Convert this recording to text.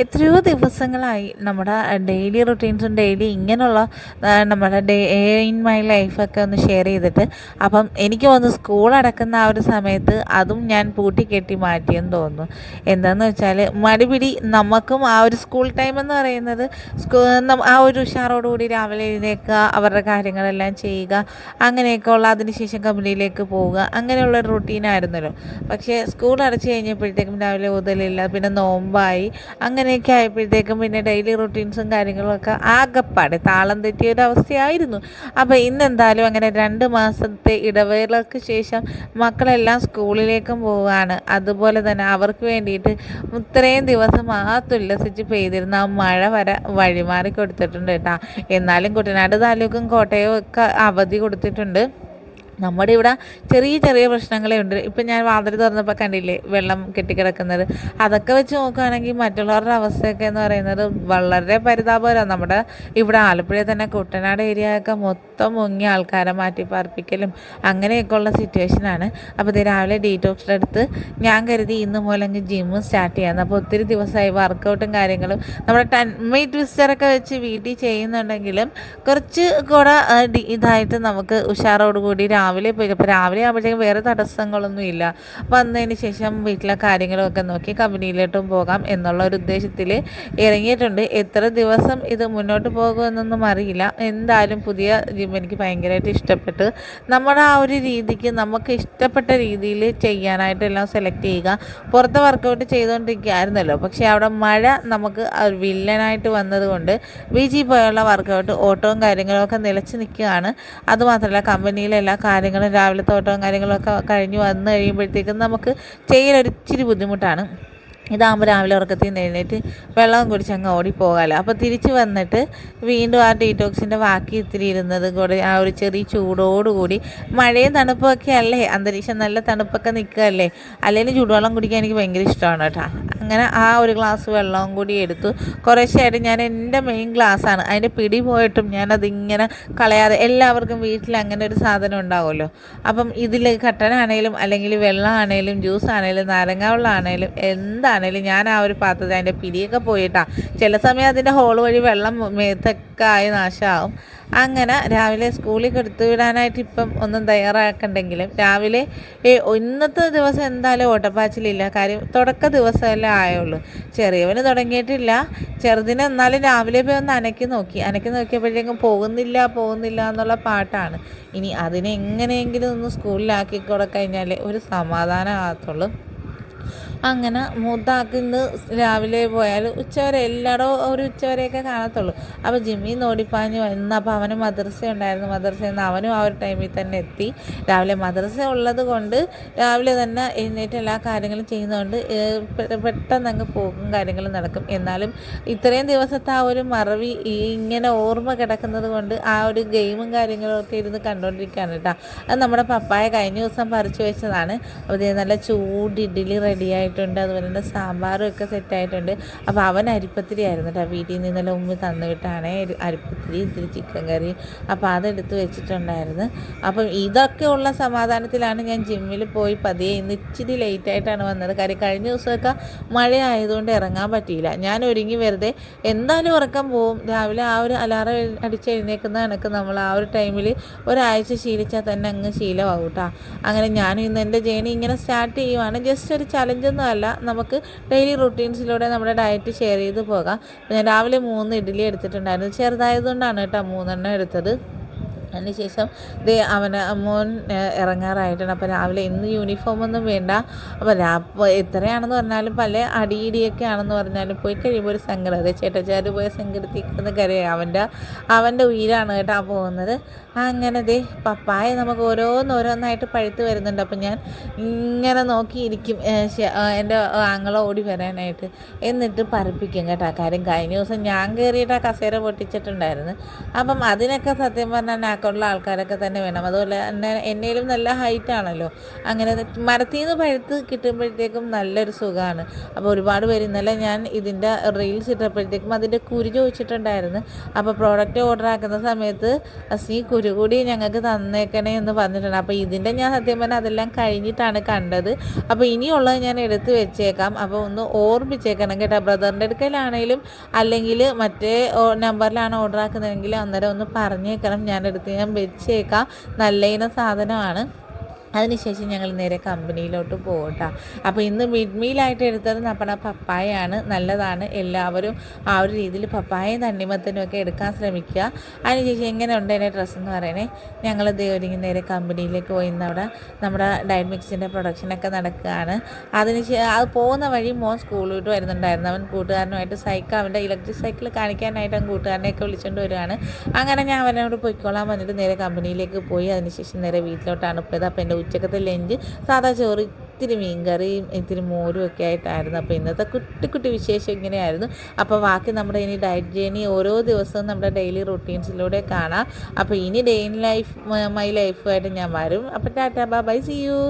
എത്രയോ ദിവസങ്ങളായി നമ്മുടെ ഡെയിലി റുട്ടീൻസും ഡെയിലി ഇങ്ങനെയുള്ള നമ്മുടെ ഡേ ഇൻ മൈ ലൈഫൊക്കെ ഒന്ന് ഷെയർ ചെയ്തിട്ട് അപ്പം എനിക്ക് വന്ന് സ്കൂൾ അടക്കുന്ന ആ ഒരു സമയത്ത് അതും ഞാൻ പൂട്ടിക്കെട്ടി മാറ്റിയെന്ന് തോന്നുന്നു. എന്താണെന്ന് വെച്ചാൽ മടിപിടി നമുക്കും ആ ഒരു സ്കൂൾ ടൈം എന്ന് പറയുന്നത് ആ ഒരു ഉഷാറോടുകൂടി രാവിലെ എഴുന്നേക്കുക അവരുടെ കാര്യങ്ങളെല്ലാം ചെയ്യുക അങ്ങനെയൊക്കെ ഉള്ള അതിനുശേഷം കമ്പനിയിലേക്ക് പോവുക അങ്ങനെയുള്ള റുട്ടീനായിരുന്നല്ലോ പക്ഷേ സ്കൂൾ അടച്ചു കഴിഞ്ഞപ്പോഴത്തേക്കും രാവിലെ മുതലില്ല പിന്നെ നോമ്പായി അങ്ങനെയൊക്കെ ആയപ്പോഴത്തേക്കും പിന്നെ ഡെയിലി റുട്ടീൻസും കാര്യങ്ങളൊക്കെ ആകെപ്പാടെ താളം തെറ്റിയ ഒരു അവസ്ഥയായിരുന്നു. അപ്പോൾ ഇന്ന് ഇന്നെന്തായാലും അങ്ങനെ രണ്ട് മാസത്തെ ഇടവേളക്ക് ശേഷം മക്കളെല്ലാം സ്കൂളിലേക്കും പോവുകയാണ്. അതുപോലെ തന്നെ അവർക്ക് വേണ്ടിയിട്ട് ഇത്രയും ദിവസം മാത്രം പെയ്തിരുന്ന ആ മഴ വരെ വഴിമാറി കൊടുത്തിട്ടുണ്ട് കേട്ടോ. എന്നാലും കുട്ടനാട് താലൂക്കും കോട്ടയവും ഒക്കെ അവധി കൊടുത്തിട്ടുണ്ട്. നമ്മുടെ ഇവിടെ ചെറിയ ചെറിയ പ്രശ്നങ്ങളേ ഉണ്ട്. ഇപ്പം ഞാൻ വാതിൽ തുറന്നപ്പോൾ കണ്ടില്ലേ വെള്ളം കെട്ടിക്കിടക്കുന്നത്. അതൊക്കെ വെച്ച് നോക്കുകയാണെങ്കിൽ മറ്റുള്ളവരുടെ അവസ്ഥയൊക്കെ എന്ന് പറയുന്നത് വളരെ പരിതാപകരമാണ്. നമ്മുടെ ഇവിടെ ആലപ്പുഴയിൽ തന്നെ കുട്ടനാട് ഏരിയ ഒക്കെ മൊത്തം മുങ്ങി ആൾക്കാരെ മാറ്റി പാർപ്പിക്കലും അങ്ങനെയൊക്കെ ഉള്ള സിറ്റുവേഷനാണ് അപ്പോൾ ഇത് രാവിലെ ഡീറ്റോക്സിന്റെ അടുത്ത് ഞാൻ കരുതി ഇന്ന് മൂലം ജിമ്മും സ്റ്റാർട്ട് ചെയ്യാമെന്ന്. അപ്പോൾ ഒത്തിരി ദിവസമായി വർക്കൗട്ടും കാര്യങ്ങളും നമ്മുടെ ടെൻ മൈ ട്വിസ്റ്ററൊക്കെ വെച്ച് വീട്ടിൽ ചെയ്യുന്നുണ്ടെങ്കിലും കുറച്ച് കൂടെ ഇതായിട്ട് നമുക്ക് ഉഷാറോടുകൂടി രാവിലെ രാവിലെ പോയി. അപ്പോൾ രാവിലെ ആകുമ്പോഴത്തേക്കും വേറെ തടസ്സങ്ങളൊന്നും ഇല്ല. വന്നതിന് ശേഷം വീട്ടിലെ കാര്യങ്ങളൊക്കെ നോക്കി കമ്പനിയിലോട്ടും പോകാം എന്നുള്ള ഒരു ഉദ്ദേശത്തിൽ ഇറങ്ങിയിട്ടുണ്ട്. എത്ര ദിവസം ഇത് മുന്നോട്ട് പോകുമെന്നൊന്നും അറിയില്ല. എന്തായാലും പുതിയ ജിം എനിക്ക് ഭയങ്കരമായിട്ട് ഇഷ്ടപ്പെട്ട്. നമ്മുടെ ആ ഒരു രീതിക്ക് നമുക്ക് ഇഷ്ടപ്പെട്ട രീതിയിൽ ചെയ്യാനായിട്ടെല്ലാം സെലക്ട് ചെയ്യുക. പുറത്ത് വർക്കൗട്ട് ചെയ്തുകൊണ്ടിരിക്കുകയായിരുന്നല്ലോ പക്ഷേ അവിടെ മഴ നമുക്ക് വില്ലനായിട്ട് വന്നതുകൊണ്ട് ബി ജി പോയുള്ള വർക്കൗട്ട് ഓട്ടവും കാര്യങ്ങളും ഒക്കെ നിലച്ച് നിൽക്കുകയാണ്. അതുമാത്രമല്ല കമ്പനിയിലെല്ലാ കാര്യങ്ങളും രാവിലെ തോട്ടവും കാര്യങ്ങളൊക്കെ കഴിഞ്ഞ് വന്ന് കഴിയുമ്പോഴത്തേക്കും നമുക്ക് ചെയ്യലൊരിച്ചിരി ബുദ്ധിമുട്ടാണ്. ഇതാകുമ്പോൾ രാവിലെ ഉറക്കത്തിൽ നിന്ന് എഴുന്നേറ്റ് വെള്ളം കുടിച്ച് അങ്ങ് ഓടിപ്പോകാമല്ലോ അപ്പോൾ തിരിച്ച് വന്നിട്ട് വീണ്ടും ആ ഡീറ്റോക്സിന്റെ ബാക്കി ഇത്തിരി ഇരുന്നത് കൂടെ ആ ഒരു ചെറിയ ചൂടോടുകൂടി മഴയും തണുപ്പൊക്കെ അല്ലേ? അന്തരീക്ഷം നല്ല തണുപ്പൊക്കെ നിൽക്കുകയല്ലേ? അല്ലെങ്കിൽ ചൂടുവെള്ളം കുടിക്കാൻ എനിക്ക് ഭയങ്കര ഇഷ്ടമാണ് കേട്ടോ. അങ്ങനെ ആ ഒരു ഗ്ലാസ് വെള്ളവും കൂടി എടുത്തു. കുറേശ്ശായിട്ട് ഞാൻ എന്റെ മെയിൻ ഗ്ലാസ്സാണ് അതിന്റെ പിടി പോയിട്ടും ഞാനതിങ്ങനെ കളയാതെ എല്ലാവർക്കും വീട്ടിൽ അങ്ങനെ ഒരു സാധനം ഉണ്ടാവുമല്ലോ. അപ്പം ഇതിൽ കട്ടനാണേലും അല്ലെങ്കിൽ വെള്ളമാണേലും ജ്യൂസ് ആണേലും നാരങ്ങ വെള്ളമാണേലും എന്താണ് ആണെങ്കിലും ഞാൻ ആ ഒരു പാത്രത്തിൽ അതിന്റെ പിടിയൊക്കെ പോയിട്ടാണ് ചില സമയം അതിന്റെ ഹോൾ വഴി വെള്ളം മേത്തൊക്കെ ആയി നാശമാവും അങ്ങനെ രാവിലെ സ്കൂളിൽ കൊടുത്തു വിടാനായിട്ട് ഇപ്പം ഒന്നും തയ്യാറാക്കണ്ടെങ്കിലും രാവിലെ ഇന്നത്തെ ദിവസം എന്തായാലും ഓട്ടപ്പാച്ചിലില്ല. കാര്യം തുടക്ക ദിവസമല്ലേ ആയുള്ളൂ. ചെറിയവന് തുടങ്ങിയിട്ടില്ല. ചെറുതിനെ എന്നാലും രാവിലെ പോയി ഒന്ന് അനക്കി നോക്കി. അനക്കി നോക്കിയപ്പോഴേക്കും പോകുന്നില്ല പോകുന്നില്ല എന്നുള്ള പാട്ടാണ്. ഇനി അതിനെ എങ്ങനെയെങ്കിലും ഒന്ന് സ്കൂളിലാക്കി കൊടുക്കഴിഞ്ഞാൽ ഒരു സമാധാനം ആകത്തുള്ളൂ. അങ്ങനെ മൂത്താക്ക് ഇന്ന് രാവിലെ പോയാൽ ഉച്ചവരെ എല്ലായിടവും ഒരു ഉച്ചവരെയൊക്കെ കാണത്തുള്ളൂ. അപ്പോൾ ജിമ്മി നോടിപ്പാഞ്ഞ് വന്നപ്പോൾ അവന് മദ്രസ ഉണ്ടായിരുന്നു. മദ്രസയിൽ നിന്ന് അവനും ആ ഒരു ടൈമിൽ തന്നെ എത്തി. രാവിലെ മദ്രസ ഉള്ളത് കൊണ്ട് രാവിലെ തന്നെ എഴുന്നേറ്റ് എല്ലാ കാര്യങ്ങളും ചെയ്യുന്നതുകൊണ്ട് പെട്ടെന്ന് അങ്ങ് പോകും കാര്യങ്ങളും നടക്കും. എന്നാലും ഇത്രയും ദിവസത്തെ ആ ഒരു മറവി ഇങ്ങനെ ഓർമ്മ കിടക്കുന്നത് കൊണ്ട് ആ ഒരു ഗെയിമും കാര്യങ്ങളും ഒക്കെ ഇരുന്ന് കണ്ടുകൊണ്ടിരിക്കുകയാണ് കേട്ടോ. അത് നമ്മുടെ പപ്പായ കഴിഞ്ഞ ദിവസം പറിച്ചു വെച്ചതാണ്. അപ്പോൾ നല്ല ചൂട് ഇഡ്ഡലി റെഡിയായി ആയിട്ടുണ്ട് അതുപോലെ തന്നെ സാമ്പാറും ഒക്കെ സെറ്റായിട്ടുണ്ട്. അപ്പോൾ അവൻ അരിപ്പത്തിരി ആയിരുന്നു കേട്ടോ വീട്ടിൽ നിന്നെല്ലാം ഉമ്മ തന്നു വിട്ടാണേ. അരിപ്പത്തിരി ഇത്തിരി ചിക്കൻ കറി. അപ്പോൾ അതെടുത്ത് വെച്ചിട്ടുണ്ടായിരുന്നു. അപ്പം ഇതൊക്കെ ഉള്ള സമാധാനത്തിലാണ് ഞാൻ ജിമ്മിൽ പോയി പതിയെ ഇന്ന് ഇച്ചിരി ലേറ്റായിട്ടാണ് വന്നത്. കാര്യം കഴിഞ്ഞ ദിവസമൊക്കെ മഴ ആയതുകൊണ്ട് ഇറങ്ങാൻ പറ്റിയില്ല. ഞാൻ ഒരുങ്ങി വെറുതെ എന്തായാലും ഉറക്കം പോവും. രാവിലെ ആ ഒരു അലാറം അടിച്ച് എഴുന്നേക്കുന്ന കണക്ക് നമ്മൾ ആ ഒരു ടൈമിൽ ഒരാഴ്ച ശീലിച്ചാൽ തന്നെ അങ്ങ് ശീലമാവും കേട്ടോ. അങ്ങനെ ഞാനും ഇന്ന് എന്റെ ജേണി ഇങ്ങനെ സ്റ്റാർട്ട് ചെയ്യുവാണ്. ജസ്റ്റ് ഒരു ചലഞ്ച് ഒന്നുമല്ല നമുക്ക് ഡെയിലി റുട്ടീൻസിലൂടെ നമ്മുടെ ഡയറ്റ് ഷെയർ ചെയ്ത് പോകാം. ഞാൻ രാവിലെ മൂന്ന് ഇഡ്ഡലി എടുത്തിട്ടുണ്ടായിരുന്നു. ചെറുതായതുകൊണ്ടാണ് കേട്ടോ മൂന്നെണ്ണം എടുത്തത്. അതിനുശേഷം ദേ അവന് മോൻ ഇറങ്ങാറായിട്ടാണ്. അപ്പോൾ രാവിലെ ഇന്ന് യൂണിഫോം ഒന്നും വേണ്ട. അപ്പോൾ രാ എത്രയാണെന്ന് പറഞ്ഞാലും പല അടിയിടിയൊക്കെ ആണെന്ന് പറഞ്ഞാലും പോയി കഴിയുമ്പോൾ ഒരു സങ്കടം. അതെ ചേട്ടച്ചാർ പോയ സങ്കടത്തിക്കുന്ന കരയാണ് അവന്റെ അവന്റെ ഉയരാണ് കേട്ടോ പോകുന്നത്. അങ്ങനെ ദേ പപ്പായ നമുക്ക് ഓരോന്നോരോന്നായിട്ട് പഴുത്ത് വരുന്നുണ്ട്. അപ്പം ഞാൻ ഇങ്ങനെ നോക്കിയിരിക്കും എന്റെ ആങ്ങളെ ഓടി വരാനായിട്ട്. എന്നിട്ട് പറപ്പിക്കും കേട്ടോ. കാര്യം കഴിഞ്ഞ ദിവസം ഞാൻ കയറിയിട്ട് ആ കസേര പൊട്ടിച്ചിട്ടുണ്ടായിരുന്നു. അപ്പം അതിനൊക്കെ സത്യം പറഞ്ഞാൽ ബാക്കുള്ള ആൾക്കാരൊക്കെ തന്നെ വേണം. അതുപോലെ തന്നെ എന്നേലും നല്ല ഹൈറ്റ് ആണല്ലോ. അങ്ങനെ മരത്തിൽ നിന്ന് പഴുത്ത് കിട്ടുമ്പോഴത്തേക്കും നല്ലൊരു സുഖമാണ് അപ്പോൾ ഒരുപാട് പേര് ഇന്നലെ ഞാൻ ഇതിന്റെ റീൽസ് ഇട്ടപ്പോഴത്തേക്കും അതിന്റെ കുരു ചോദിച്ചിട്ടുണ്ടായിരുന്നു. അപ്പോൾ പ്രോഡക്റ്റ് ഓർഡർ ആക്കുന്ന സമയത്ത് അസി കുരു കൂടി ഞങ്ങൾക്ക് തന്നേക്കണേ എന്ന് പറഞ്ഞിട്ടുണ്ട്. അപ്പോൾ ഇതിന്റെ ഞാൻ സത്യം പറഞ്ഞാൽ അതെല്ലാം കഴിഞ്ഞിട്ടാണ് കണ്ടത്. അപ്പോൾ ഇനിയുള്ളത് ഞാൻ എടുത്ത് വെച്ചേക്കാം. അപ്പോൾ ഒന്ന് ഓർമ്മിച്ചേക്കണം കേട്ടോ. ബ്രദറിന്റെ അടുക്കലാണെങ്കിലും അല്ലെങ്കിൽ മറ്റേ നമ്പറിലാണ് ഓർഡർ ആക്കുന്നതെങ്കിൽ അന്നേരം ഒന്ന് പറഞ്ഞേക്കണം. ഞാൻ എടുത്ത് ഞാൻ വെച്ചേക്കാം. നല്ല സാധനമാണ്. അതിനുശേഷം ഞങ്ങൾ നേരെ കമ്പനിയിലോട്ട് പോകട്ടോ അപ്പോൾ ഇന്ന് മിഡ് എടുത്തത് നമ്മുടെ പപ്പായയാണ്. നല്ലതാണ്. എല്ലാവരും ആ ഒരു രീതിയിൽ പപ്പായയും തണ്ണിമത്തനും ഒക്കെ എടുക്കാൻ ശ്രമിക്കുക. അതിനുശേഷം എങ്ങനെ ഉണ്ട് എന്റെ ഡ്രസ്സ് എന്ന് പറയണേ? ഞങ്ങൾ ഒരുങ്ങി നേരെ കമ്പനിയിലേക്ക് പോയി അവിടെ നമ്മുടെ ഡയറ്റ് മിക്സിന്റെ പ്രൊഡക്ഷനൊക്കെ നടക്കുകയാണ്. അതിന് അത് പോകുന്ന വഴി മോൻ സ്കൂളിൽ വിട്ട് വരുന്നുണ്ടായിരുന്നു. അവൻ കൂട്ടുകാരനുമായിട്ട് സൈക്കിൾ അവന്റെ ഇലക്ട്രിക് സൈക്കിൾ കാണിക്കാനായിട്ട് അവൻ കൂട്ടുകാരനെയൊക്കെ വിളിച്ചുകൊണ്ട് വരികയാണ്. അങ്ങനെ ഞാൻ അവനോട് പൊയ്ക്കോളാൻ വന്നിട്ട് നേരെ കമ്പനിയിലേക്ക് പോയി. അതിനുശേഷം നേരെ വീട്ടിലോട്ടാണ് പോയത്. അപ്പോൾ എന്റെ ഉച്ചക്കത്തെ ലഞ്ച് സാധാ ചോറ് ഇത്തിരി മീൻകറിയും ഇത്തിരി മോരും ഒക്കെ ആയിട്ടായിരുന്നു. അപ്പോൾ ഇന്നത്തെ കുട്ടി കുട്ടി വിശേഷം ഇങ്ങനെയായിരുന്നു. അപ്പോൾ ബാക്കി നമ്മുടെ ഇനി ഡയറ്റ് ജേണി ഓരോ ദിവസവും നമ്മുടെ ഡെയിലി റൊട്ടീൻസിലൂടെ കാണാം. അപ്പോൾ ഇനി ഡെയിൻ ലൈഫ് മൈ ലൈഫുമായിട്ട് ഞാൻ വരും. അപ്പോൾ ടാറ്റാ ബൈ സി യു